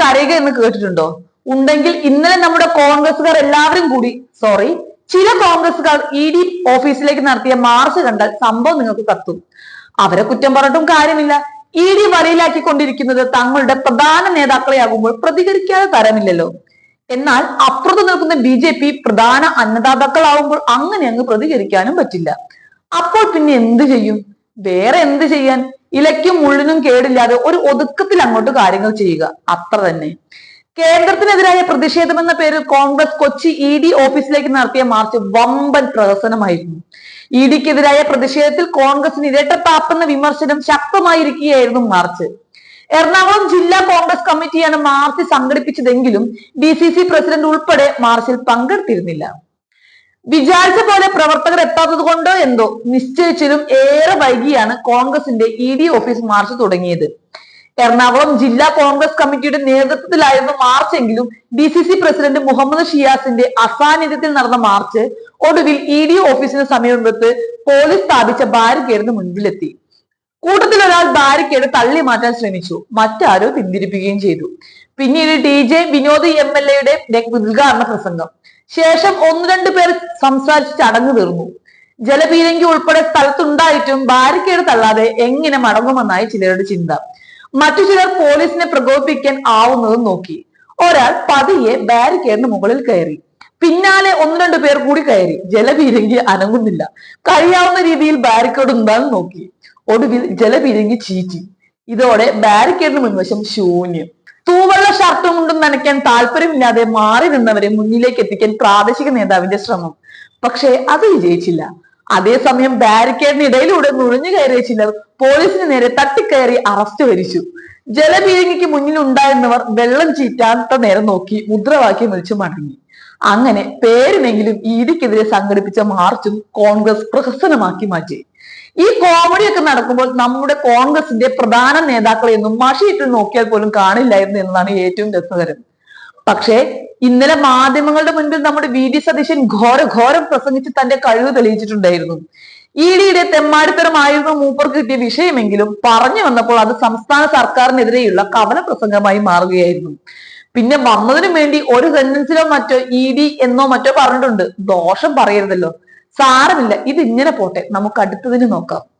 കരയുക എന്ന് കേട്ടിട്ടുണ്ടോ? ഉണ്ടെങ്കിൽ ഇന്നലെ നമ്മുടെ കോൺഗ്രസുകാർ എല്ലാവരും കൂടി സോറി ചില കോൺഗ്രസുകാർ ഇ ഡി ഓഫീസിലേക്ക് നടത്തിയ മാർച്ച് കണ്ടാൽ സംഭവം നിങ്ങൾക്ക് കത്തും. അവരെ കുറ്റം പറഞ്ഞിട്ടും കാര്യമില്ല. ഇ ഡി വലയിലാക്കിക്കൊണ്ടിരിക്കുന്നത് തങ്ങളുടെ പ്രധാന നേതാക്കളെയാകുമ്പോൾ പ്രതികരിക്കാതെ തരമില്ലല്ലോ. എന്നാൽ അപ്പുറത്ത് നിൽക്കുന്ന ബി ജെ പി പ്രധാന അന്നദാതാക്കളാവുമ്പോൾ അങ്ങനെ അങ്ങ് പ്രതികരിക്കാനും പറ്റില്ല. അപ്പോൾ പിന്നെ എന്ത് ചെയ്യും? വേറെ എന്ത് ചെയ്യാൻ? ഇലയ്ക്കും മുള്ളിനും കേടില്ലാതെ ഒരു ഒതുക്കത്തിൽ അങ്ങോട്ട് കാര്യങ്ങൾ ചെയ്യുക. അത്ര തന്നെ. കേന്ദ്രത്തിനെതിരായ പ്രതിഷേധം എന്ന പേരിൽ കോൺഗ്രസ് കൊച്ചി ഇ ഡി ഓഫീസിലേക്ക് നടത്തിയ മാർച്ച് വമ്പൻ പ്രഹസനമായിരുന്നു. ഇ ഡിക്കെതിരായ പ്രതിഷേധത്തിൽ കോൺഗ്രസിന് ഇരട്ടത്താപ്പെന്ന വിമർശനം ശക്തമായിരിക്കുകയായിരുന്നു മാർച്ച്. എറണാകുളം ജില്ലാ കോൺഗ്രസ് കമ്മിറ്റിയാണ് മാർച്ച് സംഘടിപ്പിച്ചതെങ്കിലും ഡി സി സി പ്രസിഡന്റ് ഉൾപ്പെടെ മാർച്ചിൽ പങ്കെടുത്തിരുന്നില്ല. വിചാരിച്ച പോലെ പ്രവർത്തകർ എത്താത്തത് കൊണ്ടോ എന്തോ നിശ്ചയിച്ചതിലും ഏറെ വൈകിയാണ് കോൺഗ്രസിന്റെ ഇ ഡി ഓഫീസ് മാർച്ച് തുടങ്ങിയത്. എറണാകുളം ജില്ലാ കോൺഗ്രസ് കമ്മിറ്റിയുടെ നേതൃത്വത്തിലായിരുന്നു മാർച്ച് എങ്കിലും D C C president Muhammad ഷിയാസിന്റെ അസാന്നിധ്യത്തിൽ നടന്ന മാർച്ച് ഒടുവിൽ ഇ ഡി ഓഫീസിന് സമീപത്ത് പോലീസ് സ്ഥാപിച്ച ബാരിക്കേഡിന് മുൻപിലെത്തി. കൂട്ടത്തിൽ ഒരാൾ ബാരിക്കേഡ് തള്ളി മാറ്റാൻ ശ്രമിച്ചു. മറ്റാരോ പിന്തിരിപ്പിക്കുകയും ചെയ്തു. പിന്നീട് D J Vinod M L എയുടെ ഉദ്ഘാടന പ്രസംഗം. ശേഷം ഒന്ന് രണ്ട് പേർ സംസാരിച്ച് ചടങ്ങ് തീർന്നു. ജലപീരങ്കി ഉൾപ്പെടെ സ്ഥലത്തുണ്ടായിട്ടും ബാരിക്കേഡ് തള്ളാതെ എങ്ങനെ മടങ്ങുമെന്നായി ചിലരുടെ ചിന്ത. മറ്റു ചിലർ പോലീസിനെ പ്രകോപിപ്പിക്കാൻ ആവുന്നതും നോക്കി. ഒരാൾ പതിയെ ബാരിക്കേഡിന് മുകളിൽ കയറി. പിന്നാലെ ഒന്ന് രണ്ടു പേർ കൂടി കയറി. ജലപീരങ്കി അനങ്ങുന്നില്ല. കഴിയാവുന്ന രീതിയിൽ ബാരിക്കേഡ് ഉണ്ടാകും നോക്കി. ഒടുവിൽ ജലപീരങ്കി ചീറ്റി. ഇതോടെ ബാരിക്കേഡിന് മുൻവശം ശൂന്യം. തൂവള്ള ഷർട്ടും കൊണ്ടും നനയ്ക്കാൻ താല്പര്യമില്ലാതെ മാറി നിന്നവരെ മുന്നിലേക്ക് എത്തിക്കാൻ പ്രാദേശിക നേതാവിന്റെ ശ്രമം. പക്ഷേ അത് വിജയിച്ചില്ല. അതേസമയം ബാരിക്കേഡിന് ഇടയിലൂടെ നുഴഞ്ഞു കയറിയ ചിലർ പോലീസിന് നേരെ തട്ടിക്കയറി അറസ്റ്റ് വരിച്ചു. ജലപീരങ്കിക്ക് മുന്നിൽ ഉണ്ടായിരുന്നവർ വെള്ളം ചീറ്റാത്ത നേരം നോക്കി മുദ്രാവാക്യം വിളിച്ചു മടങ്ങി. അങ്ങനെ പേരിനെങ്കിലും ഈഡിക്കെതിരെ സംഘടിപ്പിച്ച മാർച്ചും കോൺഗ്രസ് പ്രഹസനമാക്കി മാറ്റി. ഈ കോമഡി ഒക്കെ നടക്കുമ്പോൾ നമ്മുടെ കോൺഗ്രസിന്റെ പ്രധാന നേതാക്കളെ ഒന്നും മഷിയിട്ട് നോക്കിയാൽ പോലും കാണില്ലായിരുന്നു എന്നതാണ് ഏറ്റവും രസകരം. പക്ഷേ ഇന്നലെ മാധ്യമങ്ങളുടെ മുൻപിൽ നമ്മുടെ വി. ഡി. സതീശൻ ഘോര ഘോരം പ്രസംഗിച്ച് തന്റെ കഴിവ് തെളിയിച്ചിട്ടുണ്ടായിരുന്നു. ഇ. ഡിയുടെ തെമ്മാടിത്തരമായിരുന്നു മൂപ്പർക്ക് കിട്ടിയ വിഷയമെങ്കിലും പറഞ്ഞു വന്നപ്പോൾ അത് സംസ്ഥാന സർക്കാരിനെതിരെയുള്ള കവല പ്രസംഗമായി മാറുകയായിരുന്നു. പിന്നെ വന്നതിനു വേണ്ടി ഒരു സെന്റൻസിലോ മറ്റോ ഇ. ഡി. എന്നോ മറ്റോ പറഞ്ഞിട്ടുണ്ട്. ദോഷം പറയരുതല്ലോ. സാരമില്ല. ഇത് ഇങ്ങനെ പോട്ടെ. നമുക്ക് അടുത്തതിന് നോക്കാം.